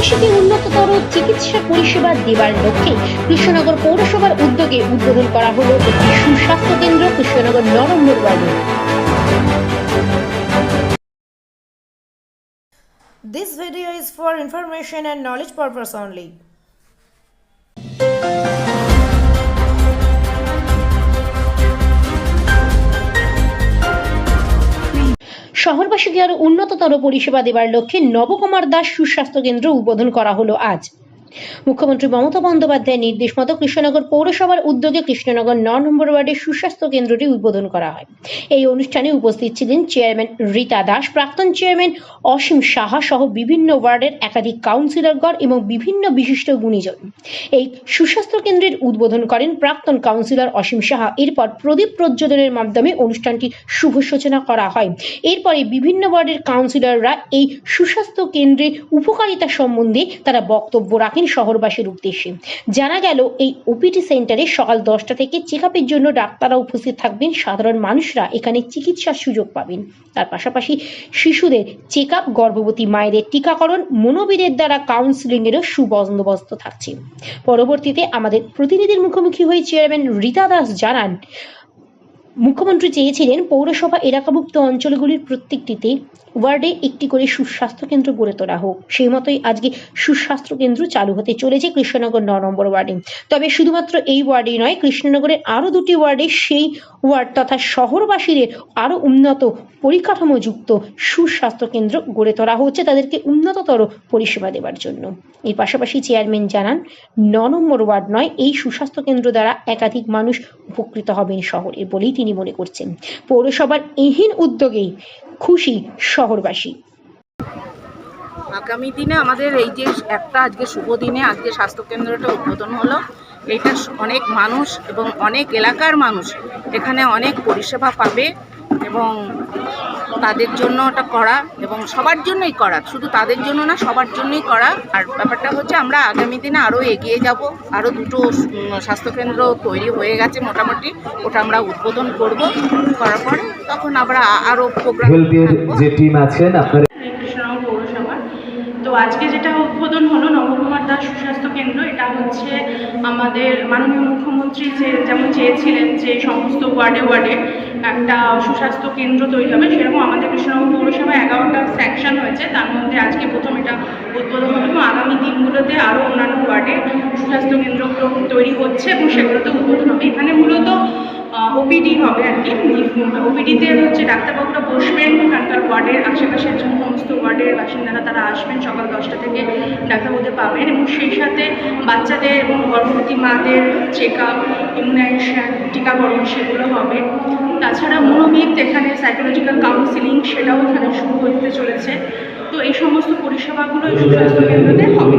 শহরবাসীকে উন্নততর চিকিৎসা পরিষেবা দেবার লক্ষ্যে কৃষ্ণনগর পৌরসভার উদ্যোগে উদ্বোধন করা হল একটি সুস্বাস্থ্য কেন্দ্র কৃষ্ণনগর ন নম্বর ওয়ার্ডে This video is for information and knowledge purpose only. শহরবাসীকে আরও উন্নততর পরিষেবা দেবার লক্ষ্যে নবকুমার দাস সুস্বাস্থ্য কেন্দ্র উদ্বোধন করা হলো আজ। মুখ্যমন্ত্রী মমতা বন্দ্যোপাধ্যায়ের নির্দেশ মতো কৃষ্ণনগর পৌরসভার উদ্যোগে কৃষ্ণনগর ন নম্বর ওয়ার্ডের সুস্বাস্থ্য কেন্দ্রটি উদ্বোধন করা হয়। এই অনুষ্ঠানে উপস্থিত ছিলেন চেয়ারম্যান রীতা দাস, প্রাক্তন চেয়ারম্যান অসীম সাহা সহ বিভিন্ন ওয়ার্ডের একাধিক কাউন্সিলরগণ এবং বিভিন্ন বিশিষ্ট গুণীজন। এই সুস্বাস্থ্য কেন্দ্রের উদ্বোধন করেন প্রাক্তন কাউন্সিলর অসীম সাহা। এরপর প্রদীপ প্রজ্বলনের মাধ্যমে অনুষ্ঠানটি শুভ সূচনা করা হয়। এরপরে বিভিন্ন ওয়ার্ডের কাউন্সিলররা এই সুস্বাস্থ্য কেন্দ্রের উপকারিতা সম্বন্ধে তারা বক্তব্য রাখেন। শহরবাসীর উদ্দেশ্যে। জানা গেল, এই ওপিটি সেন্টারে সকাল দশটা থেকে চেক জন্য ডাক্তাররা উপস্থিত থাকবেন। সাধারণ মানুষরা এখানে চিকিৎসার সুযোগ পাবেন। তার পাশাপাশি শিশুদের চেক আপ গর্ভবতী মায়েদের টিকাকরণ মনোবিদের দ্বারা কাউন্সিলিং এরও সুবন্দোবস্ত থাকছে। পরবর্তীতে আমাদের প্রতিনিধির মুখোমুখি হয়ে চেয়ারম্যান রীতা দাস জানান মুখ্যমন্ত্রী চেয়েছিলেন পৌরসভা এলাকাভুক্ত অঞ্চলগুলির প্রত্যেকটিতে ওয়ার্ডে একটি করে সুস্বাস্থ্য কেন্দ্র গড়ে তোলা হোক। সেই মতোই আজকে সুস্বাস্থ্য কেন্দ্র চালু হতে চলেছে কৃষ্ণনগর ন নম্বর ওয়ার্ডে। তবে শুধুমাত্র এই ওয়ার্ডেই নয়, কৃষ্ণনগরের আরও দুটি ওয়ার্ডে সেই ওয়ার্ড তথা শহরবাসীদের আরও উন্নত পরিকাঠামোযুক্ত সুস্বাস্থ্য কেন্দ্র গড়ে তোলা হচ্ছে তাদেরকে উন্নততর পরিষেবা দেওয়ার জন্য। এর পাশাপাশি চেয়ারম্যান জানান, ন নম্বর ওয়ার্ড নয়, এই সুস্বাস্থ্য কেন্দ্র দ্বারা একাধিক মানুষ উপকৃত হবেন শহরে বলেই তিনি মনে করছেন। পৌরসভার এহীন উদ্যোগেই খুশি শহরবাসী। আগামী দিনে আমাদের এই যে একটা আজকে শুভ দিনে আজকে স্বাস্থ্যকেন্দ্রটা উদ্বোধন হলো এটা অনেক মানুষ এবং অনেক এলাকার মানুষ এখানে অনেক পরিষেবা পাবে এবং তাদের জন্য ওটা করা এবং সবার জন্যই করা। শুধু তাদের জন্য না সবার জন্যই করা। আর ব্যাপারটা হচ্ছে আমরা আগামী দিনে আরও এগিয়ে যাব। আরও দুটো স্বাস্থ্যকেন্দ্র তৈরি হয়ে গেছে মোটামুটি। ওটা আমরা উদ্বোধন করব। করার পরে তখন আমরা আরও প্রোগ্রাম হেলথের যে টিম আছেন আপনারা পৌরসভা তো আজকে যেটা উদ্বোধন হলো নবকুমার দাস সুস্বাস্থ্য কেন্দ্র এটা হচ্ছে আমাদের মাননীয় মুখ্যমন্ত্রী যে যেমন চেয়েছিলেন যে সমস্ত ওয়ার্ডে ওয়ার্ডে একটা সুস্বাস্থ্য কেন্দ্র তৈরি হবে, সেরকম আমাদের কৃষ্ণনগর পৌরসভায় এগারোটা স্যাকশন হয়েছে। তার মধ্যে আজকে প্রথম এটা উদ্বোধন হবে। এবং আগামী দিনগুলোতে আরও অন্যান্য ওয়ার্ডে সুস্বাস্থ্য কেন্দ্রগুলো তৈরি হচ্ছে এবং সেগুলোতে উদ্বোধন হবে। এখানে মূলত ওপিডি হবে আর কি ওপিডিতে হচ্ছে ডাক্তারবাবুরা বসবেন এখানকার ওয়ার্ডের আশেপাশের সমস্ত ওয়ার্ডের বাসিন্দারা তারা আসবেন সকাল দশটা থেকে ডাক্তারবাবুদের পাবেন। এবং সেই সাথে বাচ্চাদের এবং গর্ভবতী মাদের চেক আপ ইমিউনাইজেশন টিকাকরণ সেগুলো হবে। তাছাড়া মনোবিদ এখানে সাইকোলজিক্যাল কাউন্সিলিং সেটাও এখানে শুরু হতে চলেছে। তো এই সমস্ত পরিষেবাগুলো এই সুস্বাস্থ্য কেন্দ্রতে হবে।